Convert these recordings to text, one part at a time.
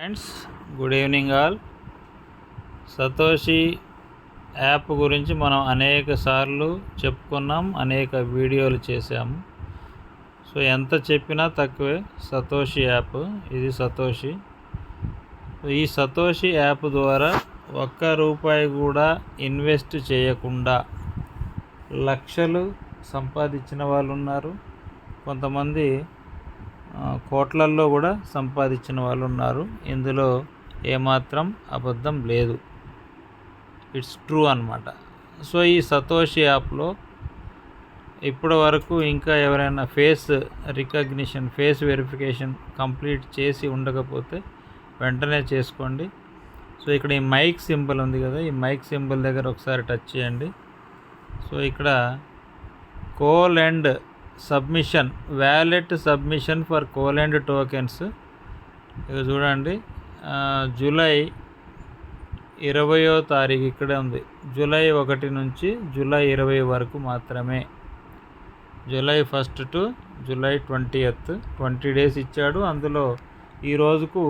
Friends good evening all Satoshi app గురించి మనం అనేక సార్లు చెప్పుకున్నాం అనేక వీడియోలు చేశాము. సో ఎంత చెప్పినా తక్కువే సతోషి యాప్ ఇది సతోషి ఈ సతోషి యాప్ ద్వారా ఒక్క రూపాయి కూడా ఇన్వెస్ట్ చేయకుండా లక్షలు సంపాదించిన వాళ్ళు ఉన్నారు. కొంతమంది కోట్లల్లో కూడా సంపాదించిన వాళ్ళు ఉన్నారు ఇందులో ఏమాత్రం అబద్ధం లేదు. ఇట్స్ ట్రూ అన్నమాట. సో ఈ సతోషి యాప్లో ఇప్పటి వరకు ఇంకా ఎవరైనా face recognition face verification complete చేసి ఉండకపోతే వెంటనే చేసుకోండి. సో ఇక్కడ ఈ మైక్ సింబల్ ఉంది కదా ఈ మైక్ సింబల్ దగ్గర ఒకసారి టచ్ చేయండి. సో ఇక్కడ coal and submission wallet submission for colend tokens. ఇక చూడండి జూలై ఇరవయో తారీఖు ఇక్కడే ఉంది. జూలై ఒకటి నుంచి జూలై ఇరవై వరకు మాత్రమే. July first to July twentieth twenty days ఇచ్చాడు. అందులో ఈ రోజుకు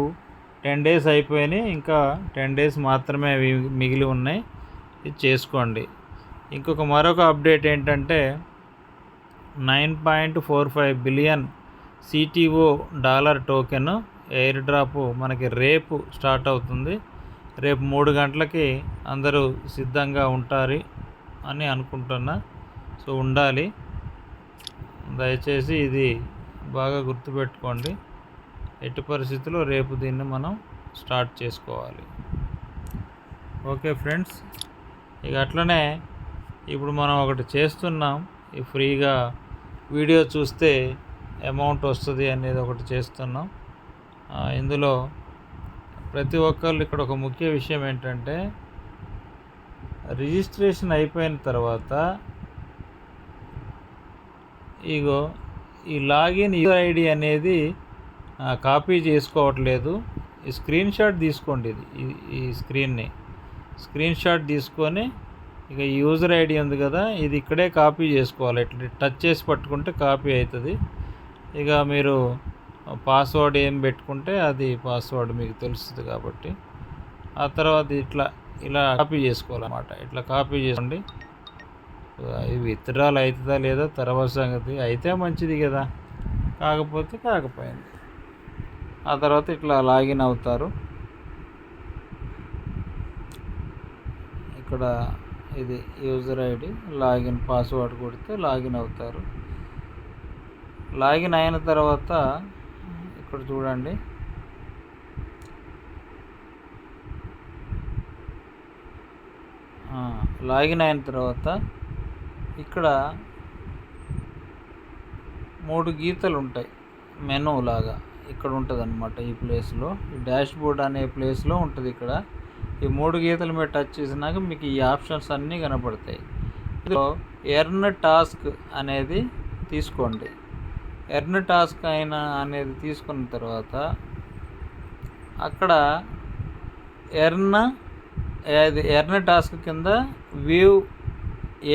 టెన్ డేస్ అయిపోయినాయి. ఇంకా టెన్ డేస్ మాత్రమే అవి మిగిలి ఉన్నాయి. ఇది చేసుకోండి. ఇంకొక మరొక అప్డేట్ ఏంటంటే nine point four five billion CTO dollar token airdrop మనకి రేపు స్టార్ట్ అవుతుంది. రేపు మూడు గంటలకి అందరూ సిద్ధంగా ఉంటారు అని అనుకుంటున్నా. సో ఉండాలి. దయచేసి ఇది బాగా గుర్తుపెట్టుకోండి. ఎట్టి పరిస్థితుల్లో రేపు దీన్ని మనం స్టార్ట్ చేసుకోవాలి. ఓకే ఫ్రెండ్స్ ఇక అట్లనే ఇప్పుడు మనం ఒకటి చేస్తున్నాం. ఈ ఫ్రీగా వీడియో చూస్తే అమౌంట్ వస్తుంది అనేది ఒకటి చేస్తున్నాం. ఇందులో ప్రతి ఒక్కళ్ళు ఇక్కడ ఒక ముఖ్య విషయం ఏంటంటే రిజిస్ట్రేషన్ అయిపోయిన తర్వాత ఇగో ఈ లాగిన్ యూ ఐడి అనేది కాపీ చేసుకోవట్లేదు. ఈ స్క్రీన్ షాట్ తీసుకోండి ఇది ఈ- ఈ స్క్రీన్ని. స్క్రీన్ షాట్ తీసుకొని ఇక యూజర్ ఐడి ఉంది కదా ఇది ఇక్కడే కాపీ చేసుకోవాలి. ఇట్లా టచ్ చేసి పట్టుకుంటే కాపీ అవుతుంది ఇక మీరు పాస్వర్డ్ ఏం పెట్టుకుంటే అది పాస్వర్డ్ మీకు తెలుస్తుంది కాబట్టి. ఆ తర్వాత ఇట్లా ఇలా కాపీ చేసుకోవాలన్నమాట. ఇట్లా కాపీ చేసుకోండి. ఇవి విత్డ్రాల్ అవుతుందా లేదా తర్వాత సంగతి. అయితే మంచిది కదా. కాకపోతే కాకపోయింది. ఆ తర్వాత ఇట్లా లాగిన్ అవుతారు. ఇక్కడ ఇది యూజర్ ఐడి లాగిన్ పాస్వర్డ్ కొడితే లాగిన్ అవుతారు. లాగిన్ అయిన తర్వాత ఇక్కడ చూడండి. లాగిన్ అయిన తర్వాత ఇక్కడ మూడు గీతలు ఉంటాయి. మెనూ లాగా ఇక్కడ ఉంటుంది అనమాట ఈ ప్లేస్లో. ఈ డాష్ బోర్డ్ అనే ప్లేస్లో ఉంటుంది ఇక్కడ. ఈ మూడు గీతల మీద టచ్ చేసినాక మీకు ఈ ఆప్షన్స్ అన్నీ కనపడతాయి. ఇందులో ఎర్న్ టాస్క్ అనేది తీసుకోండి. ఎర్న్ టాస్క్ అయినా అనేది తీసుకున్న తర్వాత అక్కడ ఎర్న్ అది ఎర్న్ టాస్క్ కింద వ్యూ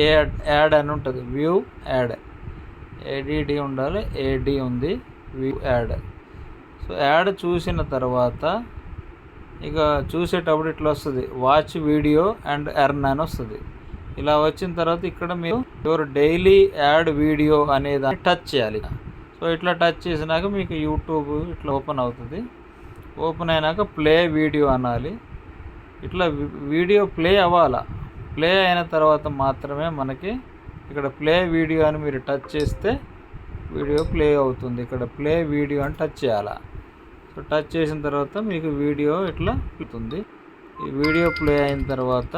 యాడ్ యాడ్ అని ఉంటుంది. View ad A D D ఉండాలి. ఏడి ఉంది. వ్యూ యాడ్ సో యాడ్ చూసిన తర్వాత ఇక చూసేటప్పుడు ఇట్లా వస్తుంది. వాచ్ వీడియో అండ్ ఎర్న్ అని వస్తుంది. ఇలా వచ్చిన తర్వాత ఇక్కడ మీరు యువర్ డైలీ యాడ్ వీడియో అనేది టచ్ చేయాలి. సో ఇట్లా టచ్ చేసినాక మీకు యూట్యూబ్ ఇట్లా ఓపెన్ అవుతుంది. ఓపెన్ అయినాక ప్లే వీడియో అనాలి. ఇట్లా వీడియో ప్లే అవ్వాలా. ప్లే అయిన తర్వాత మాత్రమే మనకి ఇక్కడ ప్లే వీడియో అని మీరు టచ్ చేస్తే వీడియో ప్లే అవుతుంది. ఇక్కడ ప్లే వీడియో అని టచ్ చేయాలా. సో టచ్ చేసిన తర్వాత మీకు వీడియో ఇట్లా అవుతుంది ఈ వీడియో ప్లే అయిన తర్వాత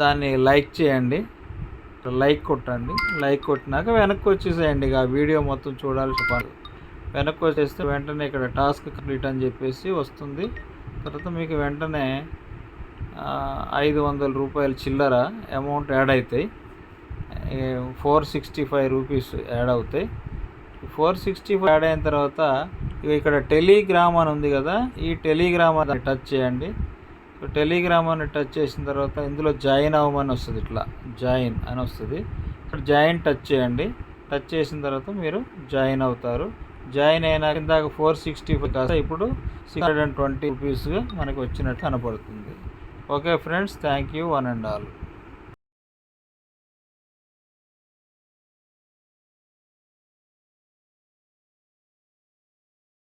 దాన్ని లైక్ చేయండి. లైక్ కొట్టండి. లైక్ కొట్టినాక వెనక్కి వచ్చేసేయండి. ఇక ఆ వీడియో మొత్తం చూడాలి చెప్పాలి వెనక్కి వచ్చేస్తే వెంటనే ఇక్కడ టాస్క్ కంప్లీట్ అని చెప్పేసి వస్తుంది. తర్వాత మీకు వెంటనే ఐదు వందల రూపాయలు చిల్లర అమౌంట్ యాడ్ అవుతాయి. Four sixty five rupees add అవుతాయి. ఫోర్ సిక్స్టీ ఫైవ్ యాడ్ అయిన తర్వాత ఇక ఇక్కడ టెలిగ్రామ్ అని ఉంది కదా ఈ టెలిగ్రామ్ అని టచ్ చేయండి. సో టెలిగ్రామ్ అని టచ్ చేసిన తర్వాత ఇందులో జాయిన్ అవ్వమని వస్తుంది ఇట్లా జాయిన్ అని వస్తుంది. ఇక్కడ జాయిన్ టచ్ చేయండి. టచ్ చేసిన తర్వాత మీరు జాయిన్ అవుతారు. జాయిన్ అయినాక ఇందాక ఫోర్ సిక్స్టీ ఫైవ్ కాస్త ఇప్పుడు సిక్స్ హండ్రెడ్ అండ్ ట్వంటీ రూపీస్గా మనకి వచ్చినట్టు కనపడుతుంది. Okay friends thank you one and all.